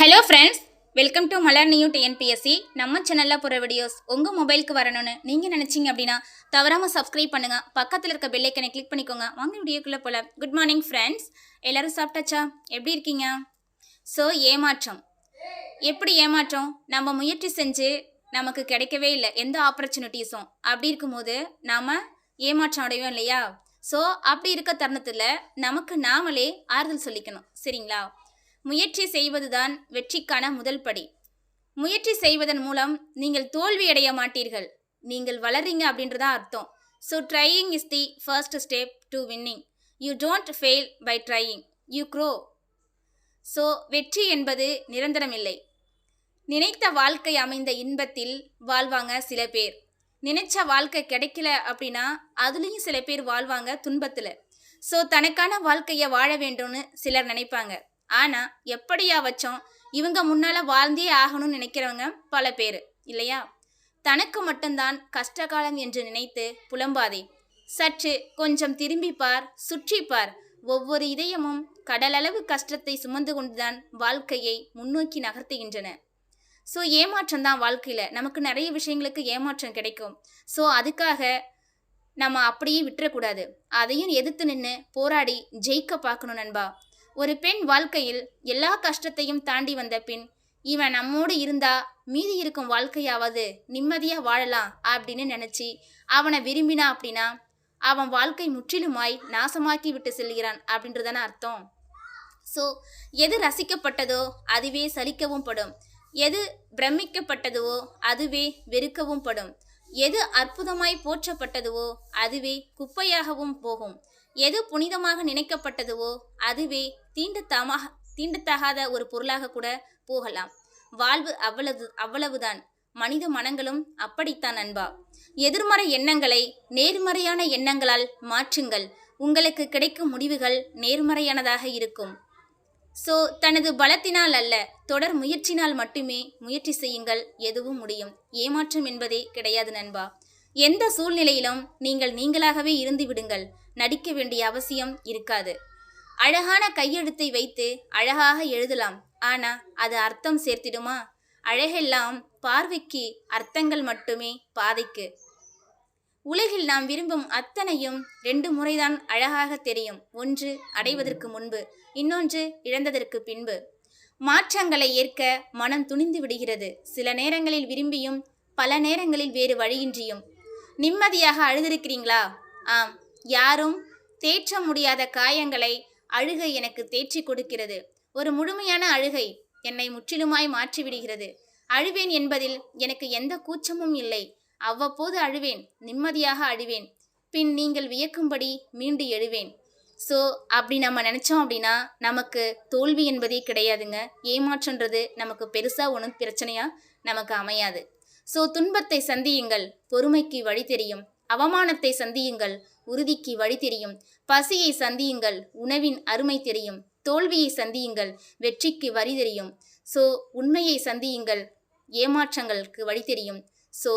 Hello friends welcome to Malar new TNPSC நம்ம சேனலில் போகிற வீடியோஸ் உங்கள் மொபைலுக்கு வரணும்னு நீங்கள் நினச்சிங்க அப்படின்னா தவறாமல் சப்ஸ்கிரைப் பண்ணுங்கள் பக்கத்தில் இருக்க பெல்லைக்கனை கிளிக் பண்ணிக்கோங்க. வாங்க வீடியோக்குள்ளே போல குட் மார்னிங் ஃப்ரெண்ட்ஸ் எல்லோரும் சாப்பிட்டாச்சா? எப்படி இருக்கீங்க? ஸோ ஏமாற்றம். எப்படி ஏமாற்றம்? நம்ம முயற்சி செஞ்சு நமக்கு கிடைக்கவே இல்லை. எந்த ஆப்பர்ச்சுனிட்டிஸும் அப்படி இருக்கும்போது நாம் ஏமாற்றம் அடைவோம் இல்லையா? ஸோ அப்படி இருக்க தருணத்தில் நமக்கு நாமளே ஆறுதல் சொல்லிக்கணும். சரிங்களா? முயற்சி செய்வதுதான் வெற்றிக்கான முதல் படி. முயற்சி செய்வதன் மூலம் நீங்கள் தோல்வி அடைய மாட்டீர்கள். நீங்கள் வளர்றீங்க அப்படின்றதான் அர்த்தம். So trying is the first step to winning you don't fail by trying you grow so வெற்றி என்பது நிரந்தரமில்லை. நினைத்த வாழ்க்கை அமைந்த இன்பத்தில் வாழ்வாங்க சில பேர். நினைச்ச வாழ்க்கை கிடைக்கல அப்படின்னா அதுலேயும் சில பேர் வாழ்வாங்க துன்பத்தில். ஸோ தனக்கான வாழ்க்கையை வாழ வேண்டும்னு சிலர் நினைப்பாங்க. ஆனால் எப்படியா வச்சோம்? இவங்க முன்னால் வாழ்ந்தே ஆகணும்னு நினைக்கிறவங்க பல பேர் இல்லையா? தனக்கு மட்டும்தான் கஷ்டகாலம் என்று நினைத்து புலம்பாதே. சற்று கொஞ்சம் திரும்பி பார் சுற்றி பார். ஒவ்வொரு இதயமும் கடலளவு கஷ்டத்தை சுமந்து கொண்டுதான் வாழ்க்கையை முன்னோக்கி நகர்த்துகின்றன. ஸோ ஏமாற்றம் தான் வாழ்க்கையில். நமக்கு நிறைய விஷயங்களுக்கு ஏமாற்றம் கிடைக்கும். ஸோ அதுக்காக நம்ம அப்படியே விட்டுறக்கூடாது. அதையும் எதிர்த்து நின்று போராடி ஜெயிக்க பார்க்கணும் நண்பா. ஒரு பெண் வாழ்க்கையில் எல்லா கஷ்டத்தையும் தாண்டி வந்த பின் இவன் நம்மோடு இருந்தா மீதி இருக்கும் வாழ்க்கையாவது நிம்மதியாக வாழலாம் அப்படின்னு நினச்சி அவனை விரும்பினா அப்படின்னா அவன் வாழ்க்கை முற்றிலுமாய் நாசமாக்கி விட்டு செல்கிறான் அப்படின்றதான அர்த்தம். ஸோ எது ரசிக்கப்பட்டதோ அதுவே சலிக்கவும் படும். எது பிரமிக்கப்பட்டதுவோ அதுவே வெறுக்கவும் படும். எது அற்புதமாய் போற்றப்பட்டதுவோ அதுவே குப்பையாகவும் போகும். எது புனிதமாக நினைக்கப்பட்டதுவோ அதுவே தீண்டத்தமாக தீண்டத்தகாத ஒரு பொருளாக கூட போகலாம். வாழ்வு அவ்வளவு அவ்வளவுதான். மனித மனங்களும் அப்படித்தான் அன்பா. எதிர்மறை எண்ணங்களை நேர்மறையான எண்ணங்களால் மாற்றுங்கள். உங்களுக்கு கிடைக்கும் முடிவுகள் நேர்மறையானதாக இருக்கும். ஸோ தனது பலத்தினால் அல்ல தொடர் முயற்சினால் மட்டுமே முயற்சி செய்யுங்கள் எதுவும் முடியும். ஏமாற்றம் என்பதே கிடையாது நண்பா. எந்த சூழ்நிலையிலும் நீங்கள் நீங்களாகவே இருந்து விடுங்கள். நடிக்க வேண்டிய அவசியம் இருக்காது. அழகான கையெழுத்தை வைத்து அழகாக எழுதலாம். ஆனா அது அர்த்தம் சேர்த்திடுமா? அழகெல்லாம் பார்வைக்கு அர்த்தங்கள் மட்டுமே பாதைக்கு. உலகில் நாம் விரும்பும் அத்தனையும் ரெண்டு முறைதான் அழகாக தெரியும். ஒன்று அடைவதற்கு முன்பு. இன்னொன்று இழந்ததற்கு பின்பு. மாற்றங்களை ஏற்க மனம் துணிந்து விடுகிறது. சில நேரங்களில் விரும்பியும் பல நேரங்களில் வேறு வழியின்றியும். நிம்மதியாக அழுதிருக்கிறீங்களா? ஆம். யாரும் தேற்ற முடியாத காயங்களை அழுகை எனக்கு தேற்றி கொடுக்கிறது. ஒரு முழுமையான அழுகை என்னை முற்றிலுமாய் மாற்றிவிடுகிறது. அழுவேன் என்பதில் எனக்கு எந்த கூச்சமும் இல்லை. அவ்வப்போது அழுவேன் நிம்மதியாக அழுவேன். பின் நீங்கள் வியக்கும்படி மீண்டு எழுவேன். ஸோ அப்படி நம்ம நினச்சோம் அப்படின்னா நமக்கு தோல்வி என்பதே கிடையாதுங்க. ஏமாற்றன்றது நமக்கு பெருசாக ஒன்றும் பிரச்சனையாக நமக்கு அமையாது. ஸோ துன்பத்தை சந்தியுங்கள் பொறுமைக்கு வழி தெரியும். அவமானத்தை சந்தியுங்கள் உறுதிக்கு வழி தெரியும். பசியை சந்தியுங்கள் உணவின் அருமை தெரியும். தோல்வியை சந்தியுங்கள் வெற்றிக்கு வழி தெரியும். ஸோ உண்மையை சந்தியுங்கள் ஏமாற்றங்களுக்கு வழி தெரியும். ஸோ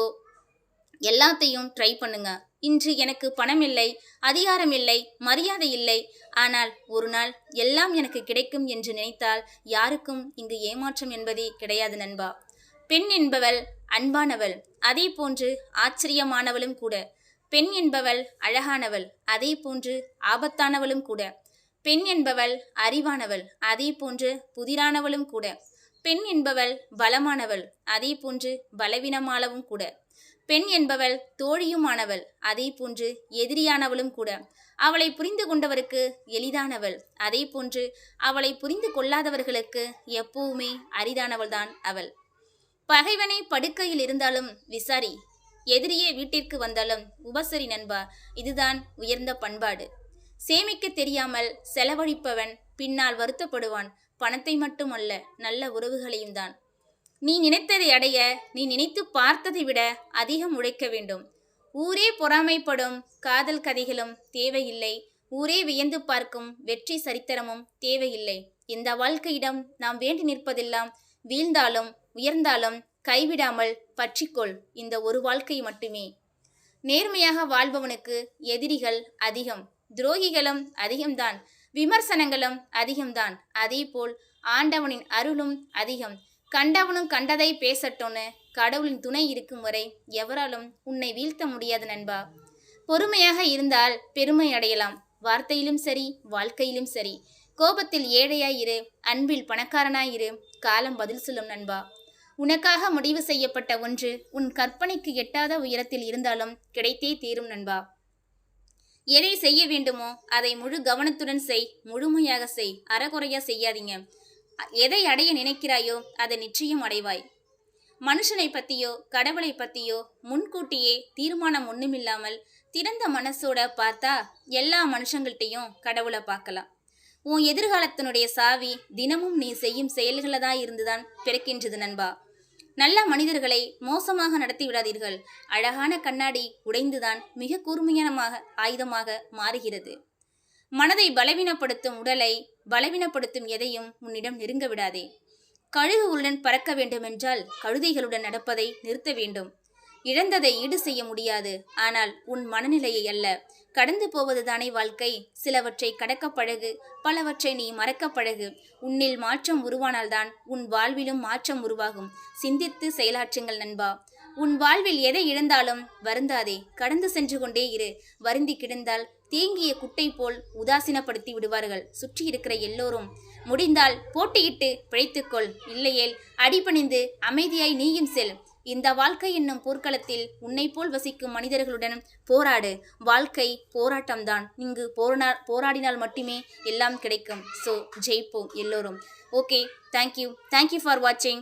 எல்லாத்தையும் ட்ரை பண்ணுங்க. இன்று எனக்கு பணம் இல்லை அதிகாரம் இல்லை மரியாதை இல்லை. ஆனால் ஒரு நாள் எல்லாம் எனக்கு கிடைக்கும் என்று நினைத்தால் யாருக்கும் இங்கு ஏமாற்றம் என்பதே கிடையாது நண்பா. பெண் என்பவள் அன்பானவள் அதே போன்று ஆச்சரியமானவளும் கூட. பெண் என்பவள் அழகானவள் அதே போன்று ஆபத்தானவளும் கூட. பெண் என்பவள் அறிவானவள் அதே போன்று புதிரானவளும் கூட. பெண் என்பவள் பலமானவள் அதே போன்று பலவீனமானவும் கூட. பெண் என்பவள் தோழியுமானவள் அதே போன்று எதிரியானவளும் கூட. அவளை புரிந்து கொண்டவருக்கு எளிதானவள் அதே போன்று அவளை புரிந்து கொள்ளாதவர்களுக்கு எப்பவுமே அரிதானவள்தான் அவள். பகைவனை படுக்கையில் இருந்தாலும் விசாரி எதிரியே வீட்டிற்கு வந்தாலும் உபசரி நண்பா இதுதான் உயர்ந்த பண்பாடு. சேமிக்க தெரியாமல் செலவழிப்பவன் பின்னால் வருத்தப்படுவான் பணத்தை மட்டுமல்ல நல்ல உறவுகளையும் தான் நீ நினைத்ததை அடைய நீ நினைத்து பார்த்ததை விட அதிகம் உழைக்க வேண்டும். ஊரே பொறாமைப்படும் காதல் கதைகளும் தேவையில்லை. ஊரே வியந்து பார்க்கும் வெற்றி சரித்திரமும் தேவையில்லை. இந்த வாழ்க்கையிடம் நாம் வேண்டி நிற்பதெல்லாம் வீழ்ந்தாலும் உயர்ந்தாலும் கைவிடாமல் பற்றிக்கொள். இந்த ஒரு வாழ்க்கை மட்டுமே. நேர்மையாக வாழ்பவனுக்கு எதிரிகள் அதிகம். துரோகிகளும் அதிகம்தான். விமர்சனங்களும் அதிகம்தான். அதேபோல் ஆண்டவனின் அருளும் அதிகம். கண்டவனும் கண்டதை பேசட்டும்னு கடவுளின் துணை இருக்கும் வரை எவராலும் உன்னை வீழ்த்த முடியாது நண்பா. பொறுமையாக இருந்தால் பெருமை அடையலாம். வார்த்தையிலும் சரி வாழ்க்கையிலும் சரி. கோபத்தில் ஏழையாயிரு அன்பில் பணக்காரனாயிரு காலம் பதில் சொல்லும் நண்பா. உனக்காக முடிவு செய்யப்பட்ட ஒன்று உன் கற்பனைக்கு எட்டாத உயரத்தில் இருந்தாலும் கிடைத்தே தீரும் நண்பா. எதை செய்ய வேண்டுமோ அதை முழு கவனத்துடன் செய் முழுமையாக செய் அறகுறையா செய்யாதீங்க. எதை அடைய நினைக்கிறாயோ அதை நிச்சயம் அடைவாய். மனுஷனை பற்றியோ கடவுளை பற்றியோ முன்கூட்டியே தீர்மானம் ஒன்றுமில்லாமல் திறந்த மனசோட பார்த்தா எல்லா மனுஷங்கள்கிட்டையும் கடவுளை பார்க்கலாம். உன் எதிர்காலத்தினுடைய சாவி தினமும் நீ செய்யும் செயல்களை தான் இருந்துதான் பிறக்கின்றது நண்பா. நல்ல மனிதர்களை மோசமாக நடத்தி விடாதீர்கள். அழகான கண்ணாடி உடைந்துதான் மிக கூர்மையான ஆயுதமாக மாறுகிறது. மனதை பலவீனப்படுத்தும் உடலை பலவீனப்படுத்தும் எதையும் உன்னிடம் நெருங்க விடாதே. கழுகுகளுடன் பறக்க வேண்டுமென்றால் கழுதைகளுடன் நடப்பதை நிறுத்த வேண்டும். இழந்ததை ஈடு செய்ய முடியாது. ஆனால் உன் மனநிலையை அல்ல. கடந்து போவதுதானே வாழ்க்கை. சிலவற்றை கடக்க பழகு பலவற்றை நீ மறக்க பழகு. உன்னில் மாற்றம் உருவானால்தான் உன் வாழ்விலும் மாற்றம் உருவாகும். சிந்தித்து செயலாற்றுங்கள் நண்பா. உன் வாழ்வில் எதை இழந்தாலும் வருந்தாதே. கடந்து சென்று கொண்டே இரு. வருந்தி கிடந்தால் தேங்கிய குட்டை போல் உதாசீனப்படுத்தி விடுவார்கள். சுற்றி இருக்கிற எல்லோரும் முடிந்தால் போட்டியிட்டு பிழைத்துக்கொள். இல்லையேல் அடிபணிந்து அமைதியாய் நீயும் செல். இந்த வாழ்க்கை என்னும் போர்க்களத்தில் உன்னை போல் வசிக்கும் மனிதர்களுடன் போராடு. வாழ்க்கை போராட்டம்தான். இங்கு போரா போராடினால் மட்டுமே எல்லாம் கிடைக்கும். ஸோ ஜெயிப்போம் எல்லோரும். ஓகே தேங்க்யூ தேங்க்யூ ஃபார் வாட்சிங்